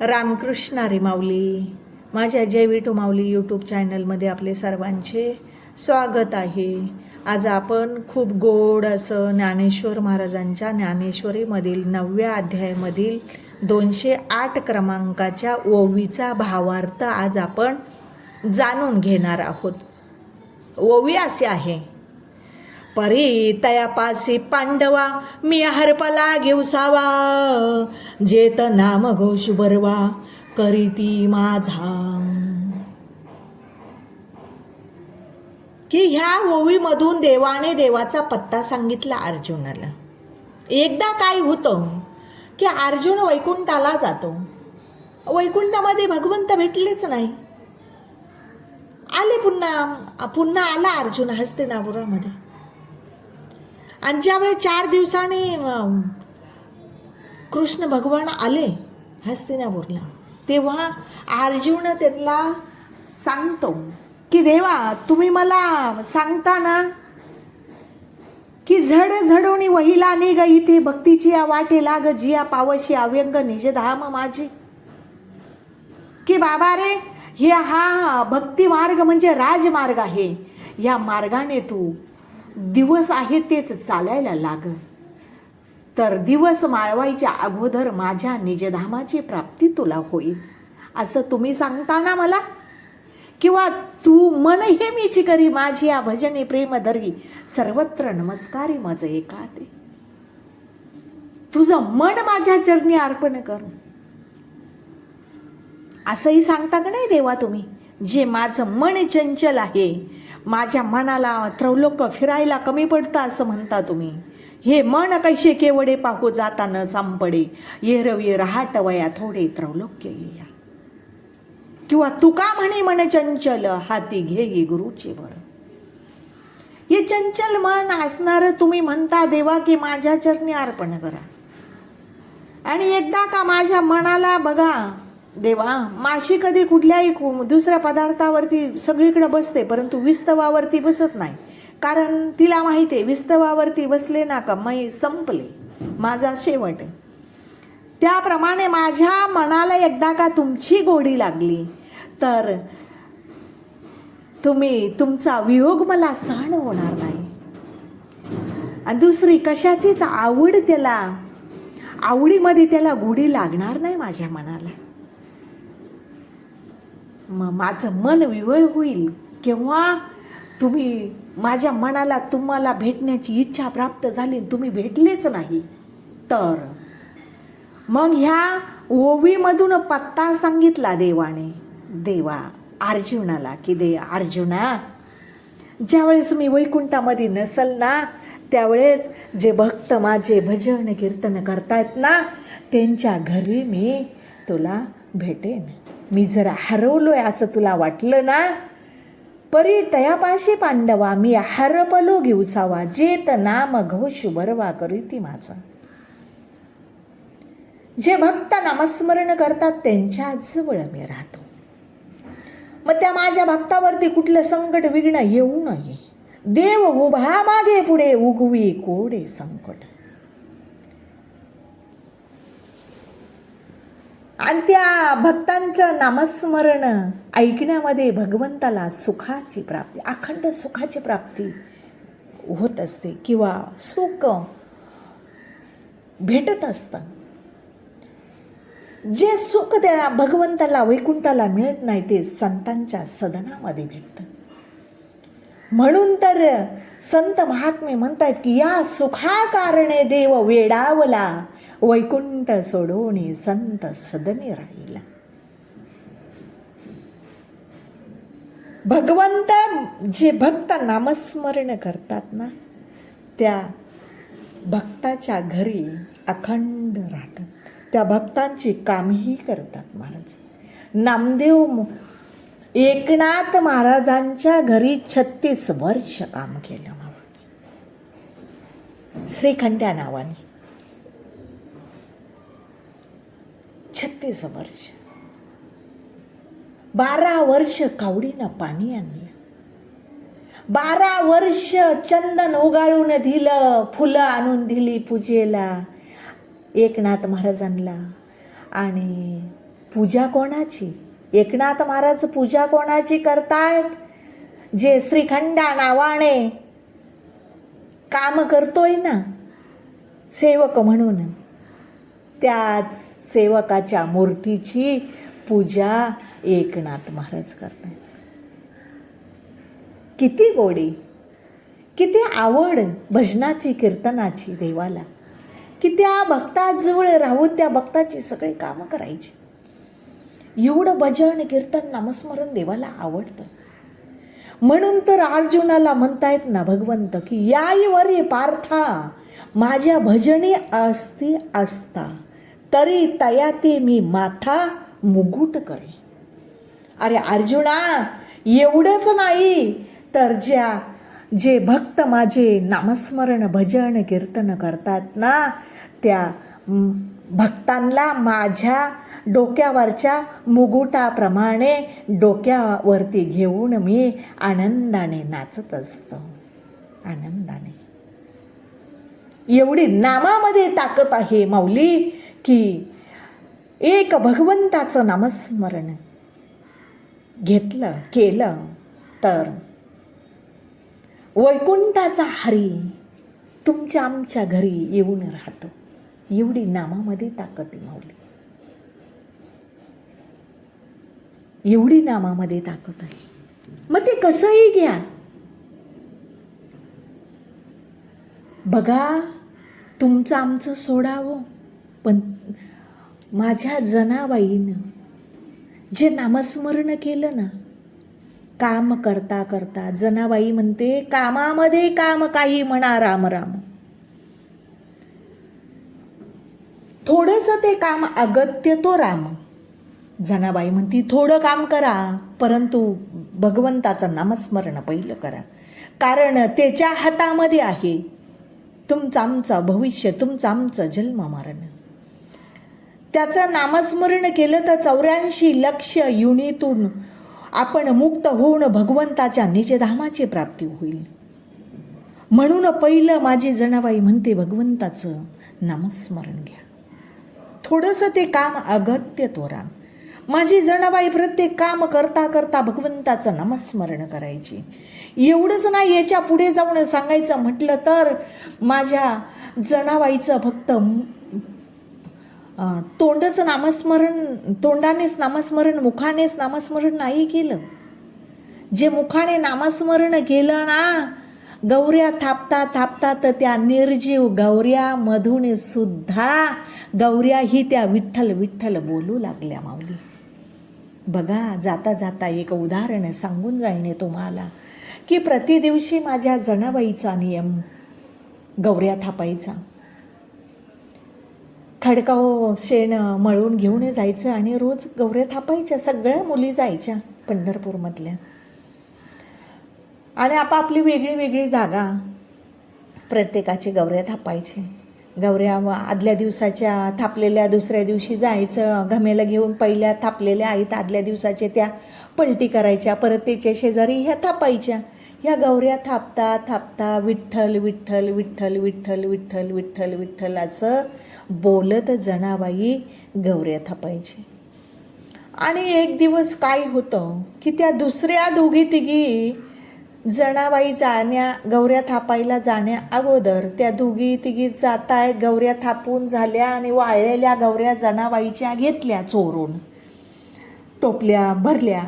रामकृष्णारी माऊली. माझ्या जय विठू माऊली यूट्यूब चॅनलमध्ये आपले सर्वांचे स्वागत आहे. आज आपण खूप गोड असं ज्ञानेश्वर महाराजांच्या ज्ञानेश्वरीमधील नवव्या अध्यायामधील दोनशे आठ क्रमांकाच्या ओवीचा भावार्थ आज आपण जाणून घेणार आहोत. ओवी असे आहे. परी तयापासी पांडवा मी हरपला घेऊसावा जेत नाम घोष बरवा करीती माझा. की ह्या ओवीमधून देवाने देवाचा पत्ता सांगितला अर्जुनाला. एकदा काय होतं की अर्जुन वैकुंठाला जातो. वैकुंठामध्ये भगवंत भेटलेच नाही. आले पुन्हा पुन्हा आला अर्जुन हस्तिनापुरामध्ये. आणि ज्यावेळेस चार दिवसांनी कृष्ण भगवान आले हस्तिनापूरला तेव्हा अर्जुन त्यांना सांगतो की देवा तुम्ही मला सांगता ना की झड झडोनी वहिला निग इथे भक्तीची या वाटे लाग जिया पावशी अव्यंग निज धाम माझी. की बाबा रे हे हा भक्ती मार्ग म्हणजे राजमार्ग आहे. या मार्गाने तू दिवस आहे तेच चालायला लाग. तर दिवस माळवायच्या अगोदर माझ्या निजधामाची प्राप्ती तुला होईल. असं तुम्ही सांगता ना मला? किंवा तू मन हे मीची करी माझी या भजने प्रेम धरी सर्वत्र नमस्कारी माझं एका ते तुझं मन माझ्या चरणी अर्पण कर. असंही सांगता का नाही देवा तुम्ही? जे माझं मन चंचल आहे माझ्या मनाला त्रौलोक फिरायला कमी पडतं असं म्हणता तुम्ही. हे मन कैसे केवडे पाहू जाता न संपडे. येरवी रहाटवया थोडे त्रौलोक्य येया. किंवा तुका म्हणे मन चंचल हाती घेई गुरुचे बळ. हे चंचल मन असणार तुम्ही म्हणता देवा की माझ्या चरणी अर्पण करा. आणि एकदा का माझ्या मनाला बघा देवा माशी कधी कुठल्याही दुसऱ्या पदार्थावरती सगळीकडे बसते परंतु विस्तवावरती बसत नाही. कारण तिला माहिती आहे विस्तवावरती बसले ना का मै संपले. माझा शेवट आहे. त्याप्रमाणे माझ्या मनाला एकदा का तुमची गोडी लागली तर तुम्ही तुमचा वियोग मला सहन होणार नाही. आणि दुसरी कशाचीच आवड त्याला आवडीमध्ये त्याला गोडी लागणार नाही माझ्या मनाला. मग माझं मन विवळ होईल केव्हा तुम्ही माझ्या मनाला तुम्हाला भेटण्याची इच्छा प्राप्त झाली तुम्ही भेटलेच नाही तर? मग ह्या ओवीमधून पत्ता सांगितला देवाने देवा अर्जुनाला की दे अर्जुना ज्यावेळेस मी वैकुंठामध्ये नसल ना त्यावेळेस जे भक्त माझे भजन कीर्तन करतायत ना त्यांच्या घरी मी तुला भेटेन. मी जर आहे असं तुला वाटलं ना? परी तयापाशी पांडवा मी हरपलो घेऊसावा जेत नाम घोष बरवा करीती माझं. जे भक्त नामस्मरण करतात त्यांच्या जवळ मी राहतो. मग त्या माझ्या भक्तावरती कुठलं संकट विघ्न येऊ नये. देव उभा मागे पुढे उगवी कोडे संकट. आणि त्या भक्तांचं नामस्मरण ऐकण्यामध्ये भगवंताला सुखाची प्राप्ती अखंड सुखाची प्राप्ती होत असते किंवा सुख भेटत असतं. जे सुख त्या भगवंताला वैकुंठाला मिळत नाही ते संतांच्या सदनामध्ये भेटतं. म्हणून तर संत महात्मे म्हणतात की या सुखा कारणे देव वेडावला वैकुंठ सोडून संत सदने राहिला. भगवंत जे भक्त नामस्मरण करतात ना त्या भक्ताच्या घरी अखंड राहतात. त्या भक्तांची कामही करतात महाराज. नामदेव एकनाथ महाराजांच्या घरी छत्तीस वर्ष काम केलं. श्रीखंड्या नावाने. छत्तीस वर्ष. बारा वर्ष कावडीनं पाणी आणलं. बारा वर्ष चंदन उगाळून दिलं फुलं आणून दिली पूजेला एकनाथ महाराजांना. आणि पूजा कोणाची? एकनाथ महाराज पूजा कोणाची करतायत? जे श्रीखंडा नावाने काम करतोय ना सेवक म्हणून. त्याच सेवकाच्या मूर्तीची पूजा एकनाथ महाराज करतात किती गोडी किती आवड भजनाची कीर्तनाची देवाला. की त्या भक्ताजवळ राहून त्या भक्ताची सगळी कामं करायची. एवढं भजन कीर्तन नामस्मरण देवाला आवडतं. म्हणून तर अर्जुनाला म्हणतायत ना भगवंत की याईवरी पार्था माझ्या भजनी असती असता. तरी तयाती मी माथा मुगुट करे अरे अर्जुना एवढंच नाही तर ज्या जे भक्त माझे नामस्मरण भजन कीर्तन करतात ना त्या भक्तांना माझ्या डोक्यावरच्या मुगुटाप्रमाणे डोक्यावरती घेऊन मी आनंदाने नाचत असतो. आनंदाने. एवढी नामामध्ये ताकद आहे माऊली की एक भगवंताचं नामस्मरण घेतलं केलं तर वैकुंठाचा हरी तुमच्या आमच्या घरी येऊन राहतो. एवढी नामामध्ये ताकद मावली. एवढी नामामध्ये ताकद आहे. मग ते कसंही घ्या. बघा तुमचं आमचं सोडावं. पण माझ्या जनाबाईनं जे नामस्मरण केलं ना काम करता करता जनाबाई म्हणते कामामध्ये काम काही म्हणा राम राम. थोडंसं ते काम अगत्य तो राम. जनाबाई म्हणती थोडं काम करा परंतु भगवंताचं नामस्मरण पहिलं करा. कारण त्याच्या हातामध्ये आहे तुमचं आमचं भविष्य तुमचं आमचं जन्म मरण त्याचं नामस्मरण केलं तर चौऱ्याऐंशी लक्ष युनीतून आपण मुक्त होऊन भगवंताच्या निजधामाची प्राप्ती होईल. म्हणून पहिलं माझी जणाबाई म्हणते भगवंताचं नामस्मरण घ्या. थोडंसं ते काम अगत्य तोरा माझी जणाबाई प्रत्येक काम करता करता भगवंताचं नामस्मरण करायची. एवढंच नाही याच्यापुढे जाऊन सांगायचं म्हटलं तर माझ्या जणाबाईचं फक्त तोंडाचं नामस्मरण तोंडानेच नामस्मरण मुखानेच नामस्मरण नाही केलं. जे मुखाने नामस्मरण केलं ना गौऱ्या थापता थापता तर त्या निर्जीव गौऱ्यामधून सुद्धा गौऱ्या ही त्या विठ्ठल विठ्ठल बोलू लागल्या माऊली. बघा जाता जाता एक उदाहरण सांगून जाईने तुम्हाला की प्रतिदिवशी माझ्या जनाबाईचा नियम गौऱ्या थापायचा. खडकाव शेण मळून घेऊन जायचं आणि रोज गौऱ्या थापायच्या सगळ्या मुली जायच्या पंढरपूरमधल्या. आणि आपापली वेगळी वेगळी जागा प्रत्येकाची गौऱ्या थापायची. गौऱ्या आदल्या दिवसाच्या थापलेल्या दुसऱ्या दिवशी जायचं घमेला घेऊन पहिल्या थापलेल्या आहेत आदल्या दिवसाच्या त्या पलटी करायच्या परत त्याच्या शेजारी ह्या थापायच्या. ह्या गौऱ्या थापता थापता विठ्ठल विठ्ठल विठ्ठल विठ्ठल विठ्ठल विठ्ठल विठ्ठल असं बोलत जनाबाई गौऱ्या थापायची. आणि एक दिवस काय होतं की त्या दुसऱ्या दोघी तिघी जनाबाई जाण्या गौऱ्या थापायला जाण्या अगोदर त्या दोघी तिघी जात आहेत गौऱ्या थापून झाल्या आणि वाळलेल्या गौऱ्या जनाबाईच्या घेतल्या चोरून टोपल्या भरल्या.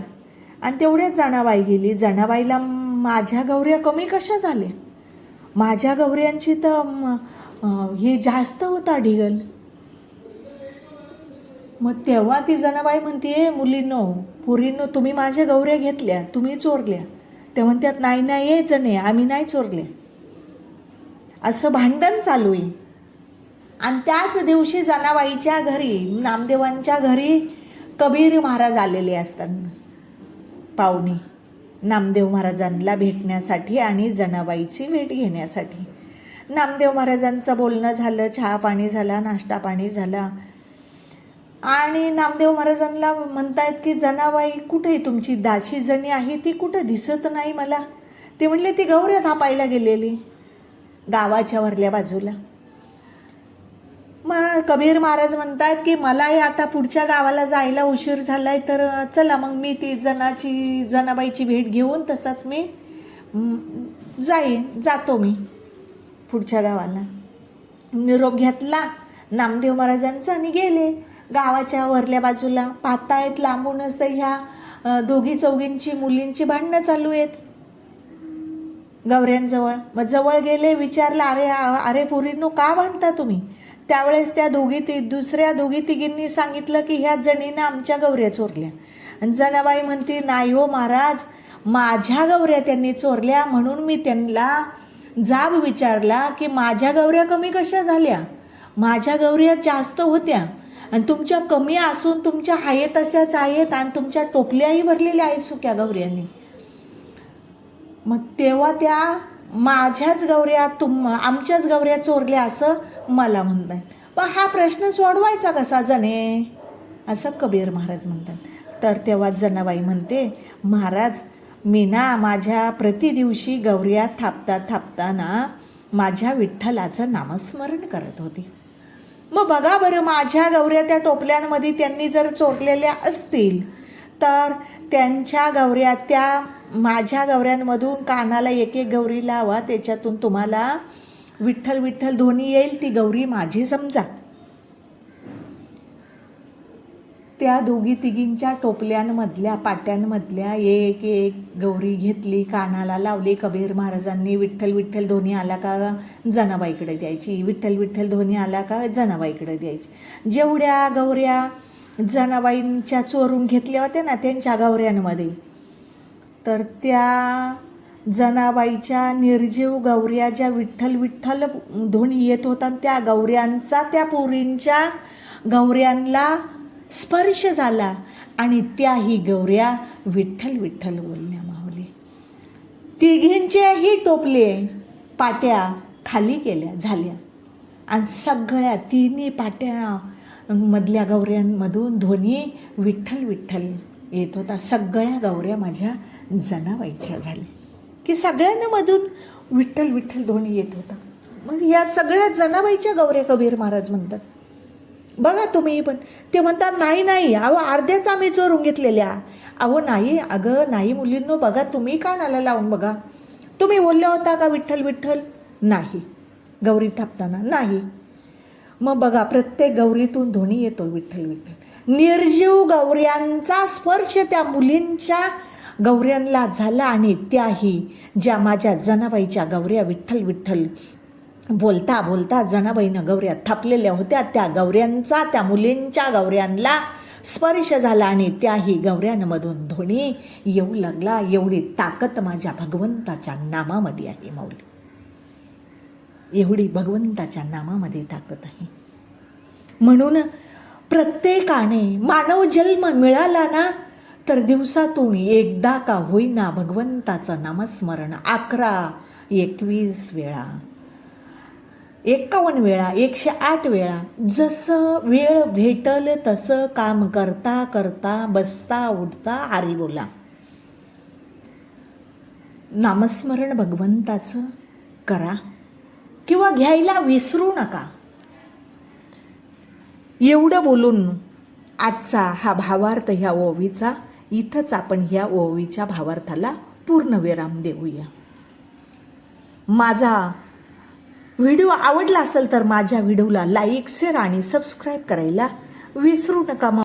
आणि तेवढ्याच जनाबाई गेली. जनाबाईला माझ्या गौऱ्या कमी कशा झाल्या माझ्या गौऱ्यांची तर हे जास्त होता ढिगल. मग तेव्हा ती जनाबाई म्हणते मुलींनो पुरींनो तुम्ही माझ्या गौऱ्या घेतल्या तुम्ही चोरल्या. ते म्हणतात नाही नाही ये जणे आम्ही नाही चोरले. असं भांडण चालू आहे. आणि त्याच दिवशी जनाबाईच्या घरी नामदेवांच्या घरी कबीर महाराज आलेले असतात. पाहुणे. नामदेव महाराजांना भेटण्यासाठी आणि जनाबाईची भेट घेण्यासाठी. नामदेव महाराजांचं बोलणं झालं चहा पाणी झाला नाश्ता पाणी झाला. आणि नामदेव महाराजांना म्हणतायत की जनाबाई कुठे तुमची दाची जणी आहे? ती कुठं दिसत नाही मला. ते म्हणले ती गौऱ्या थापायला गेलेली गावाच्या वरल्या बाजूला. मग कबीर महाराज म्हणतात की मलाही आता पुढच्या गावाला जायला उशीर झाला आहे तर चला मग मी ती जनाची जनाबाईची भेट घेऊन तसाच मी जाईन जातो मी पुढच्या गावाला. निरोप घेतला नामदेव महाराजांचा आणि गेले. गावाच्या वरल्या बाजूला पाहतायत लांबूनच तर ह्या दोघी चौघींची मुलींची भांडणं चालू आहेत. गौऱ्यांजवळ मग जवळ गेले विचारलं अरे अरे पुरींनो का भांडता तुम्ही? त्यावेळेस त्या दोघी ती दुसऱ्या दोघी तिघींनी सांगितलं की ह्या जणीनं आमच्या गौऱ्या चोरल्या. आणि जनाबाई म्हणते नाही हो महाराज माझ्या गौऱ्या त्यांनी चोरल्या. म्हणून मी त्यांना जाब विचारला की माझ्या गौऱ्या कमी कशा झाल्या? माझ्या गौऱ्या जास्त होत्या. आणि तुमच्या कमी असून तुमच्या हाये तशाच आहेत आणि तुमच्या टोपल्याही भरलेल्या आहेत सुक्या गौऱ्यांनी मग तेव्हा त्या माझ्याच गौऱ्या तुम आमच्याच गौऱ्या चोरल्या असं मला म्हणतात पण हा प्रश्न सोडवायचा कसा जणे? असं कबीर महाराज म्हणतात. तर तेव्हा जनाबाई म्हणते महाराज मी ना माझ्या प्रतिदिवशी गौऱ्या थापता थापताना माझ्या विठ्ठलाचं नामस्मरण करत होती. मग बघा बरं माझ्या गौऱ्या त्या टोपल्यांमध्ये त्यांनी जर चोरलेल्या असतील तर त्यांच्या गौऱ्या त्या माझ्या गौऱ्यांमधून कानाला एक एक गौरी लावा त्याच्यातून तुम्हाला विठ्ठल विठ्ठल ध्वनी येईल ती गौरी माझी समजा. त्या दोघी तिघींच्या टोपल्यांमधल्या पाट्यांमधल्या एक एक गौरी घेतली कानाला लावली कबीर महाराजांनी विठ्ठल विठ्ठल धोनी आला का जनाबाईकडे द्यायची? विठ्ठल विठ्ठल ध्वनी आला का जनाबाईकडे द्यायची? जेवढ्या गौऱ्या जनाबाईंच्या चोरून घेतल्या होत्या ना त्यांच्या गौऱ्यांमध्ये तर त्या जनाबाईच्या निर्जीव गौऱ्या ज्या विठ्ठल विठ्ठल ध्वनी येत होता त्या गौऱ्यांचा त्या पोरींच्या गौऱ्यांना स्पर्श झाला आणि त्याही गौऱ्या विठ्ठल विठ्ठल बोलल्या मावले तिघींच्याही टोपले पाट्या खाली केल्या झाल्या. आणि सगळ्या तिन्ही पाट्या मधल्या गौऱ्यांमधून ध्वनी विठ्ठल विठ्ठल येत होता. सगळ्या गौऱ्या माझ्या जनाबाईच्या झाल्या. की सगळ्यांना मधून विठ्ठल विठ्ठल ध्वनी येत होता. मग या सगळ्या जनाबाईच्या गौऱ्या कबीर महाराज म्हणतात. बघा तुम्ही पण. ते म्हणतात नाही नाही अहो अर्ध्याच आम्ही चोरून घेतलेल्या. अहो नाही अगं नाही मुलींनो बघा तुम्ही कानाला लावून बघा. तुम्ही बोलल्या होता का विठ्ठल विठ्ठल? नाही. गौरी थापताना नाही. मग बघा प्रत्येक गौरीतून ध्वनी येतो विठ्ठल विठ्ठल. निर्जीव गौऱ्यांचा स्पर्श त्या मुलींच्या गौऱ्यांना झाला आणि त्याही ज्या माझ्या जनाबाईच्या गौऱ्या विठ्ठल विठ्ठल बोलता बोलता जनाबाईनं गौऱ्या थापलेल्या होत्या त्या गौऱ्यांचा त्या मुलींच्या गौऱ्यांना स्पर्श झाला आणि त्याही गौऱ्यांमधून ध्वनी येऊ लागला. एवढी ताकद माझ्या भगवंताच्या नामामध्ये आहे माऊली एवढी भगवंताच्या नामामध्ये ताकद आहे. म्हणून प्रत्येकाने मानव जन्म मिळाला ना तर दिवसातून एकदा का होईना भगवंताचं नामस्मरण अकरा एकवीस वेळा. एकावन्न वेळा एकशे आठ वेळा. जसं वेळ भेटल तसं काम करता करता बसता उठता आरी बोला. नामस्मरण भगवंताचं करा. किंवा घ्यायला विसरू नका. एवढं बोलून आजचा हा भावार्थ ह्या ओवीचा इथंच आपण ह्या ओवीच्या भावार्थाला पूर्णविराम देऊया. माझा व्हिडिओ आवडला असेल तर माझ्या व्हिडिओला लाईक शेअर आणि सबस्क्राईब करायला विसरू नका.